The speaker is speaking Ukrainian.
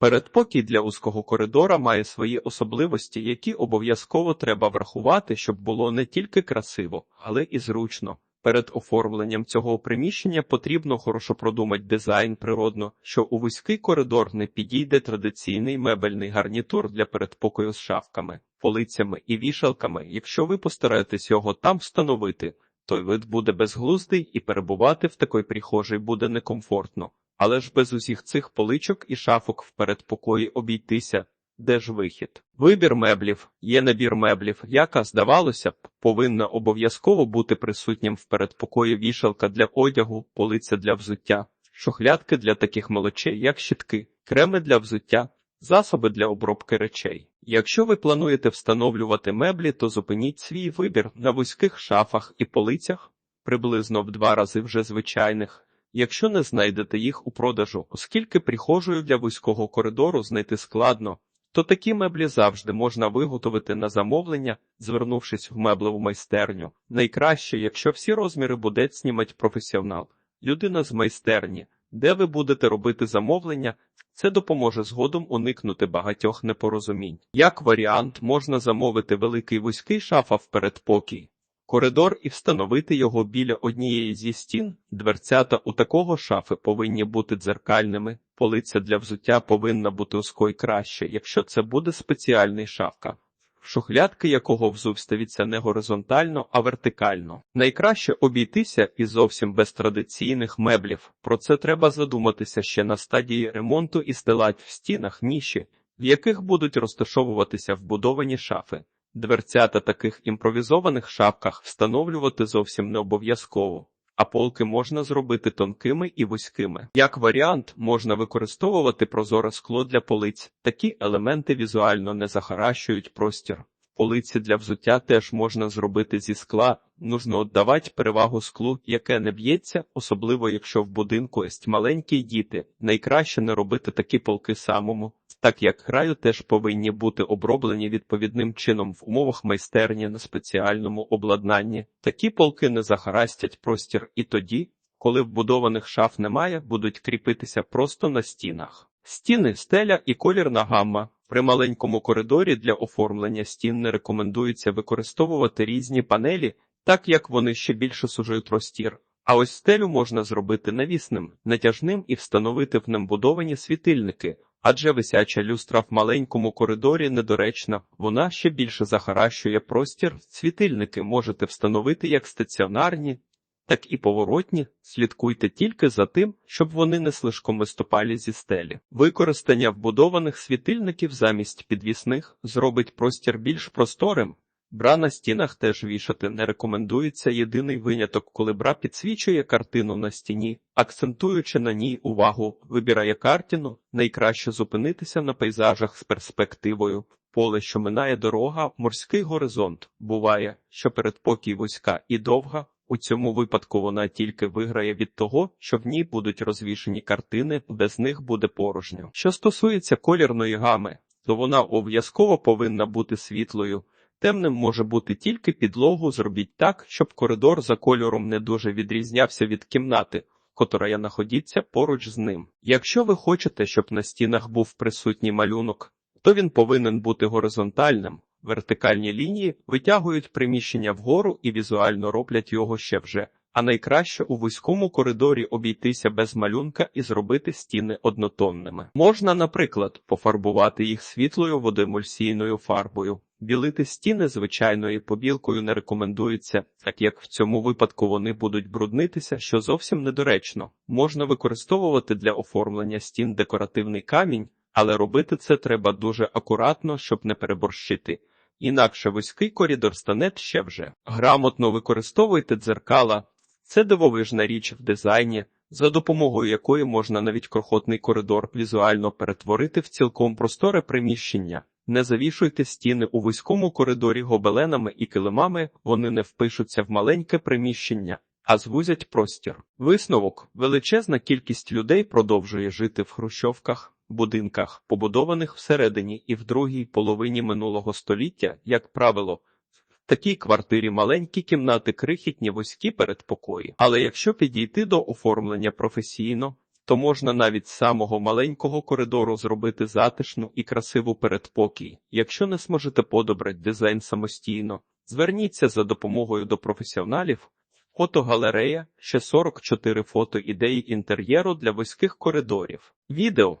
Передпокій для узкого коридора має свої особливості, які обов'язково треба врахувати, щоб було не тільки красиво, але і зручно. Перед оформленням цього приміщення потрібно хорошо продумати дизайн природно, що у вузький коридор не підійде традиційний мебельний гарнітур для передпокою з шафками, полицями і вішалками. Якщо ви постараєтесь його там встановити, той вид буде безглуздий і перебувати в такій прихожій буде некомфортно. Але ж без усіх цих поличок і шафок в передпокої обійтися. Де ж вихід? Вибір меблів. Є набір меблів, яка, здавалося б, повинна обов'язково бути присутнім в передпокої вішалка для одягу, полиця для взуття, шухлядки для таких мелочей, як щітки, креми для взуття, засоби для обробки речей. Якщо ви плануєте встановлювати меблі, то зупиніть свій вибір на вузьких шафах і полицях, приблизно в два рази вже звичайних. Якщо не знайдете їх у продажу, оскільки прихожою для вузького коридору знайти складно, то такі меблі завжди можна виготовити на замовлення, звернувшись в меблеву майстерню. Найкраще, якщо всі розміри буде знімати професіонал, людина з майстерні, де ви будете робити замовлення, це допоможе згодом уникнути багатьох непорозумінь. Як варіант, можна замовити великий вузький шафа в передпокій, коридор і встановити його біля однієї зі стін. Дверцята у такого шафи повинні бути дзеркальними, полиця для взуття повинна бути узкою краще, якщо це буде спеціальний шафка. Шухлядки якого взув ставиться не горизонтально, а вертикально. Найкраще обійтися і зовсім без традиційних меблів. Про це треба задуматися ще на стадії ремонту і стелать в стінах ніші, в яких будуть розташовуватися вбудовані шафи. Дверцята таких імпровізованих шапках встановлювати зовсім не обов'язково, а полки можна зробити тонкими і вузькими. Як варіант, можна використовувати прозоре скло для полиць. Такі елементи візуально не захаращують простір. Полиці для взуття теж можна зробити зі скла, нужно віддавати перевагу склу, яке не б'ється, особливо якщо в будинку є маленькі діти. Найкраще не робити такі полки самому так як краю теж повинні бути оброблені відповідним чином в умовах майстерні на спеціальному обладнанні. Такі полки не захарастять простір і тоді, коли вбудованих шаф немає, будуть кріпитися просто на стінах. Стіни, стеля і колірна гамма. При маленькому коридорі для оформлення стін не рекомендується використовувати різні панелі, так як вони ще більше сужують простір. А ось стелю можна зробити навісним, натяжним і встановити в нем будовані світильники, адже висяча люстра в маленькому коридорі недоречна, вона ще більше захаращує простір. Світильники можете встановити як стаціонарні, так і поворотні. Слідкуйте тільки за тим, щоб вони не слишком виступали зі стелі. Використання вбудованих світильників замість підвісних зробить простір більш просторим. Бра на стінах теж вішати не рекомендується єдиний виняток, коли бра підсвічує картину на стіні, акцентуючи на ній увагу, вибирає картину, найкраще зупинитися на пейзажах з перспективою. Поле, що минає дорога, морський горизонт. Буває, що передпокій вузька і довга. У цьому випадку вона тільки виграє від того, що в ній будуть розвішені картини, без них буде порожньо. Що стосується колірної гами, то вона обов'язково повинна бути світлою. Темним може бути тільки підлогу, зробіть так, щоб коридор за кольором не дуже відрізнявся від кімнати, котра знаходиться поруч з ним. Якщо ви хочете, щоб на стінах був присутній малюнок, то він повинен бути горизонтальним. Вертикальні лінії витягують приміщення вгору і візуально роблять його ще вже. А найкраще у вузькому коридорі обійтися без малюнка і зробити стіни однотонними. Можна, наприклад, пофарбувати їх світлою водоемульсійною фарбою. Білити стіни звичайною побілкою не рекомендується, так як в цьому випадку вони будуть бруднитися, що зовсім недоречно. Можна використовувати для оформлення стін декоративний камінь, але робити це треба дуже акуратно, щоб не переборщити. Інакше вузький коридор стане ще вже. Грамотно використовуйте дзеркала. Це дивовижна річ в дизайні, за допомогою якої можна навіть крохотний коридор візуально перетворити в цілком просторе приміщення. Не завішуйте стіни у вузькому коридорі гобеленами і килимами, вони не впишуться в маленьке приміщення, а звузять простір. Висновок величезна кількість людей продовжує жити в хрущовках, будинках, побудованих всередині і в другій половині минулого століття, як правило. В такій квартирі маленькі кімнати крихітні вузькі передпокої. Але якщо підійти до оформлення професійно, то можна навіть з самого маленького коридору зробити затишну і красиву передпокій. Якщо не зможете подобрати дизайн самостійно, зверніться за допомогою до професіоналів. Фотогалерея ще 44 фото ідеї інтер'єру для вузьких коридорів. Відео